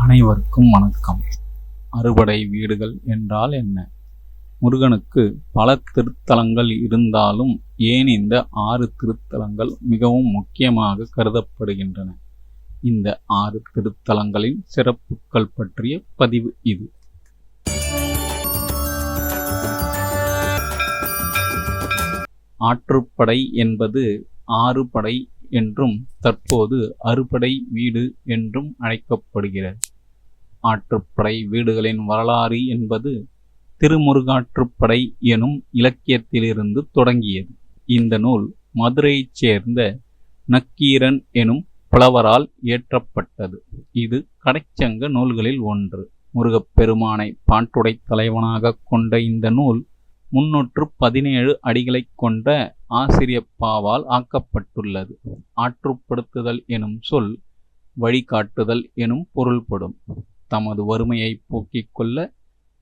அனைவருக்கும் வணக்கம். அறுபடை வீடுகள் என்றால் என்ன? முருகனுக்கு பல திருத்தலங்கள் இருந்தாலும் ஏன் இந்த ஆறு திருத்தலங்கள் மிகவும் முக்கியமாக கருதப்படுகின்றன? இந்த ஆறு திருத்தலங்களின் சிறப்புகள் பற்றிய பதிவு இது. ஆற்றுப்படை என்பது ஆறு படை என்றும் தற்போது அறுபடை வீடு என்றும் அழைக்கப்படுகிறது. ஆற்றுப்படை வீடுகளின் வரலாறு என்பது திருமுருகாற்றுப்படை எனும் இலக்கியத்திலிருந்து தொடங்கியது. இந்த நூல் மதுரையைச் சேர்ந்த நக்கீரன் எனும் புலவரால் இயற்றப்பட்டது. இது கடைச்சங்க நூல்களில் ஒன்று. முருகப்பெருமானை பாட்டுடை தலைவனாக கொண்ட இந்த நூல் முன்னூற்று பதினேழு அடிகளைக் கொண்ட ஆசிரியப்பாவால் ஆக்கப்பட்டுள்ளது. ஆற்றுப்படுத்துதல் எனும் சொல் வழிகாட்டுதல் எனும் பொருள்படும். தமது வறுமையை போக்கிக் கொள்ள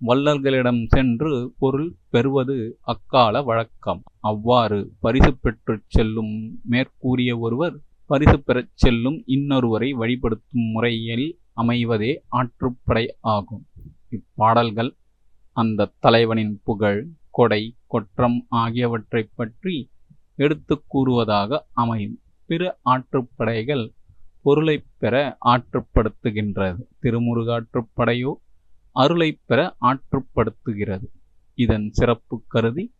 வள்ளல்களிடம் சென்று பொருள் பெறுவது அக்கால வழக்கம். அவ்வாறு பரிசு பெற்றுச் செல்லும் மேற்கூறிய ஒருவர் பரிசு பெறச் செல்லும் இன்னொருவரை வழிபடுத்தும் முறையில் அமைவதே ஆற்றுப்படை ஆகும். இப்பாடல்கள் அந்த தலைவனின் புகழ் கொடை கொற்றம் ஆகியவற்றைப் பற்றி எடுத்து கூறுவதாக அமையும். பிற ஆற்றுப்படைகள் பொருளைப் பெற ஆற்றுப்படுத்துகின்றது. திருமுருகாற்றுப்படையோ அருளை பெற ஆற்றுப்படுத்துகிறது. இதன் சிறப்பு கருதி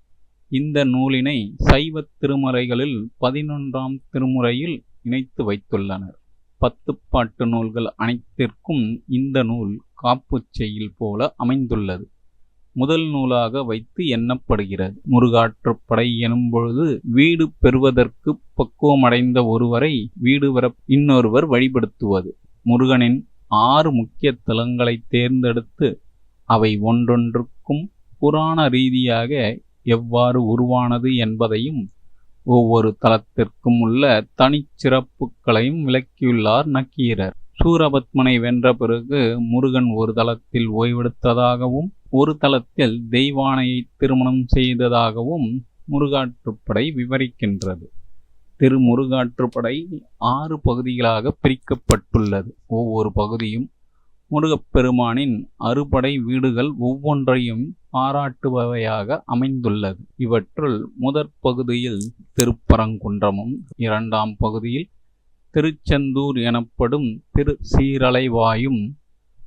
இந்த நூலினை சைவ திருமுறைகளில் பதினொன்றாம் திருமுறையில் இணைத்து வைத்துள்ளனர். பத்து பாட்டு நூல்கள் அனைத்திற்கும் இந்த நூல் காப்புச் செய்யுள் போல அமைந்துள்ளது. முதல் நூலாக வைத்து எண்ணப்படுகிறது. முருகாற்றுப்படை எனும் பொழுது வீடு பெறுவதற்கு பக்குவமடைந்த ஒருவரை வீடு வர இன்னொருவர் வழிபடுத்துவது. முருகனின் ஆறு முக்கிய தலங்களை தேர்ந்தெடுத்து அவை ஒன்றொன்றுக்கும் புராண ரீதியாக எவ்வாறு உருவானது என்பதையும் ஒவ்வொரு தலத்திற்கும் உள்ள தனிச்சிறப்புகளையும் விளக்கியுள்ளார் நக்கீரர். சூரபத்மனை வென்ற பிறகு முருகன் ஒரு தளத்தில் ஓய்வெடுத்ததாகவும் ஒரு தளத்தில் தெய்வானையை திருமணம் செய்ததாகவும் முருகாற்றுப்படை விவரிக்கின்றது. திருமுருகாற்றுப்படை ஆறு பகுதிகளாக பிரிக்கப்பட்டுள்ளது. ஒவ்வொரு பகுதியும் முருகப்பெருமானின் அறுபடை வீடுகள் ஒவ்வொன்றையும் பாராட்டுபவையாக அமைந்துள்ளது. இவற்றுள் முதற் பகுதியில் திருப்பரங்குன்றமும் இரண்டாம் பகுதியில் திருச்செந்தூர் எனப்படும் திரு சீரலைவாயும்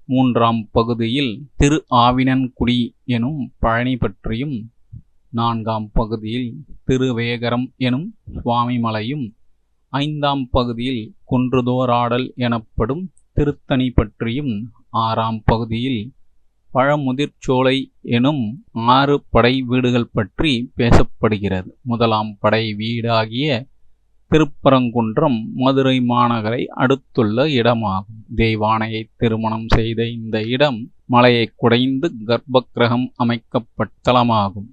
மூன்றாம் பகுதியில் திரு ஆவினன்குடி எனும் பழனி பற்றியும் நான்காம் பகுதியில் திருவேகரம் எனும் சுவாமிமலையும் ஐந்தாம் பகுதியில் குன்றுதோராடல் எனப்படும் திருத்தணி பற்றியும் ஆறாம் பகுதியில் பழமுதிர்ச்சோலை எனும் ஆறு படை வீடுகள் பற்றி பேசப்படுகிறது. முதலாம் படை வீடாகிய திருப்பரங்குன்றம் மதுரை மாநகரை அடுத்துள்ள இடமாகும். தெய்வானையை திருமணம் செய்த இந்த இடம் மலையை குடைந்து கர்ப்பகிரகம் அமைக்கப்பட்ட தலமாகும்.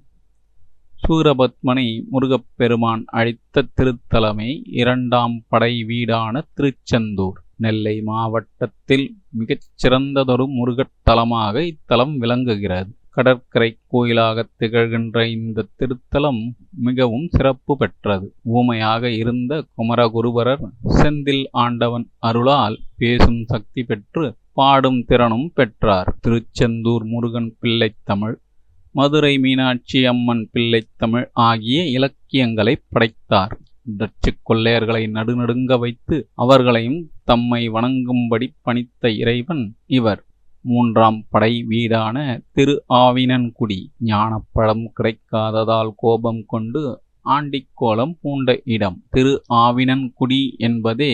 சூரபத்மனை முருகப்பெருமான் அழித்த திருத்தலமே இரண்டாம் படை வீடான திருச்செந்தூர். நெல்லை மாவட்டத்தில் மிகச்சிறந்ததொரு முருகத்தலமாக இத்தலம் விளங்குகிறது. கடற்கரை கோயிலாக திகழ்கின்ற இந்த திருத்தலம் மிகவும் சிறப்பு பெற்றது. ஊமையாக இருந்த குமரகுருபரர் செந்தில் ஆண்டவன் அருளால் பேசும் சக்தி பெற்று பாடும் திறனும் பெற்றார். திருச்செந்தூர் முருகன் பிள்ளைத்தமிழ் மதுரை மீனாட்சி அம்மன் பிள்ளைத்தமிழ் ஆகிய இலக்கியங்களை படைத்தார். டச்சு கொள்ளையர்களை நடுநடுங்க வைத்து அவர்களையும் தம்மை வணங்கும்படி பணித்த இறைவன் இவர். மூன்றாம் படை வீடான திரு ஆவினன்குடி ஞானப்பழம் கிடைக்காததால் கோபம் கொண்டு ஆண்டிக்கோலம் பூண்ட இடம். திரு ஆவினன்குடி என்பதே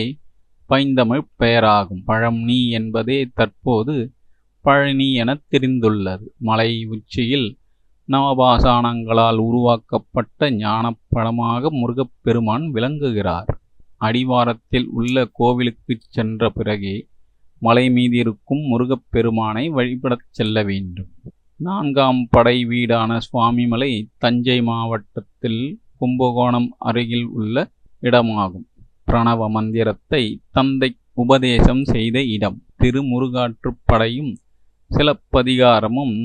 பைந்தமிழ் பெயராகும். பழம்னி என்பதே தற்போது பழனி என தெரிந்துள்ளது. மலை உச்சியில் நவபாசானங்களால் உருவாக்கப்பட்ட ஞானப்பழமாக முருகப்பெருமான் விளங்குகிறார். அடிவாரத்தில் உள்ள கோவிலுக்குச் சென்ற பிறகே மலை மீதிருக்கும் முருகப்பெருமானை வழிபடச் செல்ல வேண்டும். நான்காம் படை வீடான சுவாமிமலை தஞ்சை மாவட்டத்தில் கும்பகோணம் அருகில் உள்ள இடமாகும். பிரணவ மந்திரத்தை தந்தை உபதேசம் செய்த இடம். திருமுருகாற்றுப்படையும் சிலப்பதிகாரமும்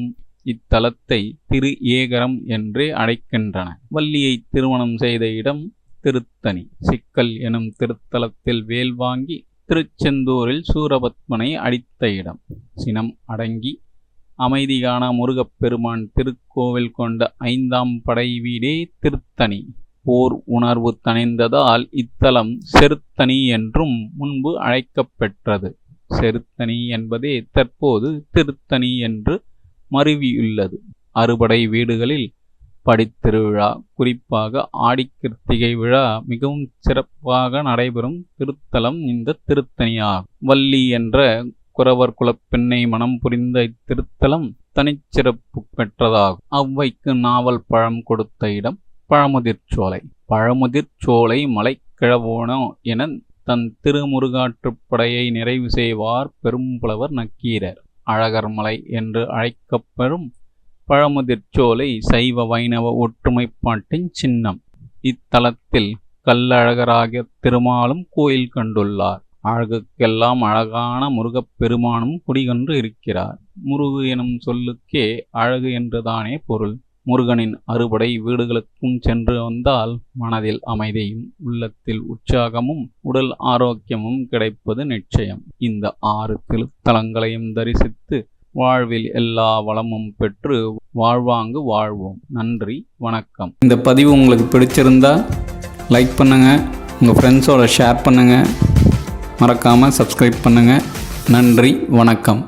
இத்தலத்தை திரு ஏகரம் என்றே அழைக்கின்றன. வள்ளியை திருமணம் செய்த இடம் திருத்தணி. சிக்கல் எனும் திருத்தலத்தில் வேல் வாங்கி திருச்செந்தூரில் சூரபத்மனை அடித்த இடம். சினம் அடங்கி அமைதி காண முருகப்பெருமான் திருக்கோவில் கொண்ட ஐந்தாம் படை வீடே திருத்தணி. போர் உணர்வு தணிந்ததால் இத்தலம் செருத்தணி என்றும் முன்பு அழைக்கப்பெற்றது. செருத்தணி என்பதே தற்போது திருத்தணி என்று மருவியுள்ளது. அறுபடை வீடுகளில் படித்திருவிழா. குறிப்பாக ஆடிக்கிருத்திகை விழா மிகவும் சிறப்பாக நடைபெறும் திருத்தலம் இந்த திருத்தணியாகும். வள்ளி என்ற குறவர் குலப் பெண்ணை மனம் புரிந்த இத்திருத்தலம் தனிச்சிறப்பு பெற்றதாகும். அவ்வைக்கு நாவல் பழம் கொடுத்த இடம் பழமுதிர்ச்சோலை பழமுதிர்ச்சோலை மலைக்கிழவோனோ என தன் திருமுருகாற்றுப்படையை நிறைவு செய்வார் பெரும்புலவர் நக்கீரர். அழகர்மலை என்று அழைக்கப்பெறும் பழமுதிர்ச்சோலை சைவ வைணவ ஒற்றுமைப்பாட்டின் சின்னம். இத்தலத்தில் கல்லழகராகிய திருமாலும் கோயில் கண்டுள்ளார். அழகுக்கெல்லாம் அழகான முருகப் பெருமானும் குடிகொன்று இருக்கிறார். முருகு எனும் சொல்லுக்கே அழகு என்றுதானே பொருள். முருகனின் அறுபடை வீடுகளுக்கும் சென்று வந்தால் மனதில் அமைதியும் உள்ளத்தில் உற்சாகமும் உடல் ஆரோக்கியமும் கிடைப்பது நிச்சயம். இந்த ஆறு திருத்தலங்களையும் தரிசித்து வாழ்வில் எல்லா வளமும் பெற்று வாழ்வாங்கு வாழ்வோம். நன்றி வணக்கம். இந்த பதிவு உங்களுக்கு பிடிச்சிருந்தா லைக் பண்ணுங்கள் உங்கள் ஃப்ரெண்ட்ஸோட ஷேர் பண்ணுங்கள் மறக்காமல் சப்ஸ்கிரைப் பண்ணுங்கள் நன்றி வணக்கம்.